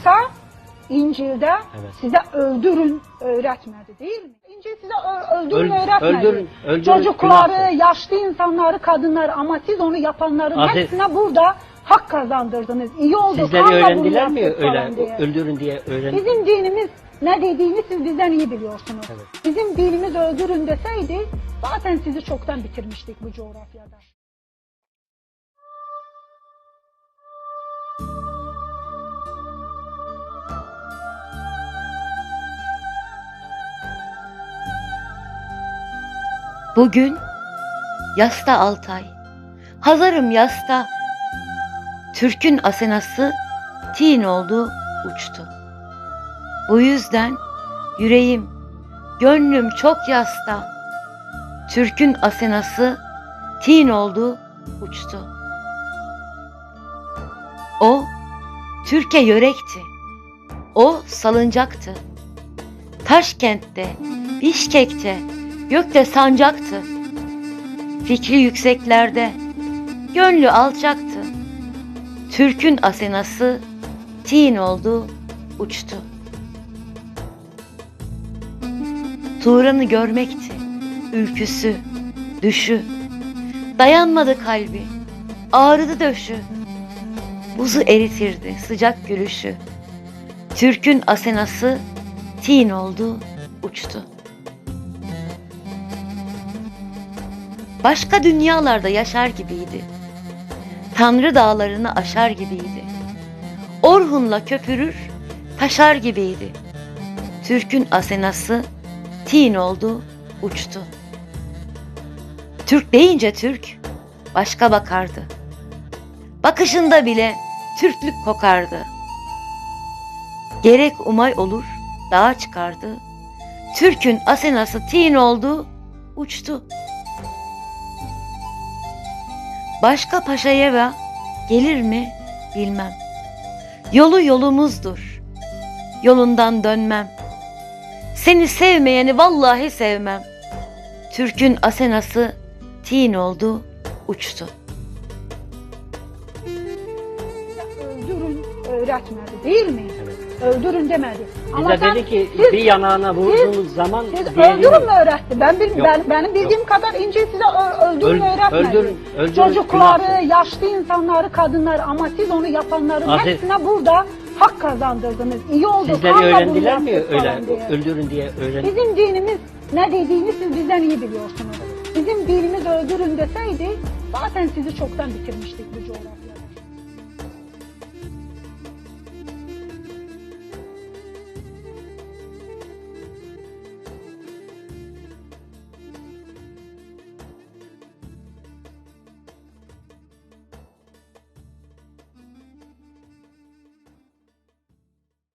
İsa İncil'de Evet. size öldürün öğretmedi değil mi? İncil size öldürün Öl- öğretmedi. öldürün- öldürün, Çocukları, günahtır. yaşlı insanları, kadınları ama siz onu yapanların Aziz- hepsine burada hak kazandırdınız. İyi oldu. Sizleri öğrendiler mi öyle diye. öldürün diye öğren. Bizim dinimiz ne dediğini siz bizden iyi biliyorsunuz. Evet. Bizim dinimiz öldürün deseydi zaten sizi çoktan bitirmiştik bu coğrafyada. Bugün yasta Altay, Hazarım yasta. Türk'ün asenası tin oldu uçtu. Bu yüzden yüreğim, gönlüm çok yasta. Türk'ün asenası tin oldu uçtu. O Türkiye yörekti. O salıncaktı. Taşkent'te, Bişkek'te, gökte sancaktı. Fikri yükseklerde, gönlü alçaktı. Türk'ün asenası tin oldu, uçtu. Turan'ı görmekti, ülküsü, düşü. Dayanmadı kalbi, ağrıdı döşü. Buzu eritirdi sıcak gülüşü. Türk'ün asenası tin oldu, uçtu. Başka dünyalarda yaşar gibiydi. Tanrı dağlarını aşar gibiydi. Orhun'la köpürür, taşar gibiydi. Türk'ün asenası tin oldu, uçtu. Türk deyince Türk başka bakardı. Bakışında bile Türklük kokardı. Gerek umay olur, dağa çıkardı. Türk'ün asenası tin oldu, uçtu. Başka paşaya gelir mi bilmem. Yolu yolumuzdur. Yolundan dönmem. Seni sevmeyeni vallahi sevmem. Türk'ün asenası tin oldu, uçtu. Öldürün öğretmedi değil mi? Evet. Öldürün demedi. Bize sen- dedi ki siz- bir yanağına vurduğunuz zaman Siz diğeri öldürün mü öğretti? Ben, bil, Yok, ben benim bildiğim kadar İncil size ö- öldürün Öl- öğretmedi. öldürün, öldürün, Çocukları, günahtır. yaşlı insanları, kadınları ama siz onu yapanların Aziz- hepsine burada hak kazandırdınız. İyi oldu. sizleri kanla bunu öğrendiler mi yaptık öyle falan diye. öldürün diye öğren. Bizim dinimiz ne dediğini siz bizden iyi biliyorsunuz. Bizim dinimiz öldürün deseydi zaten sizi çoktan bitirmiştik bu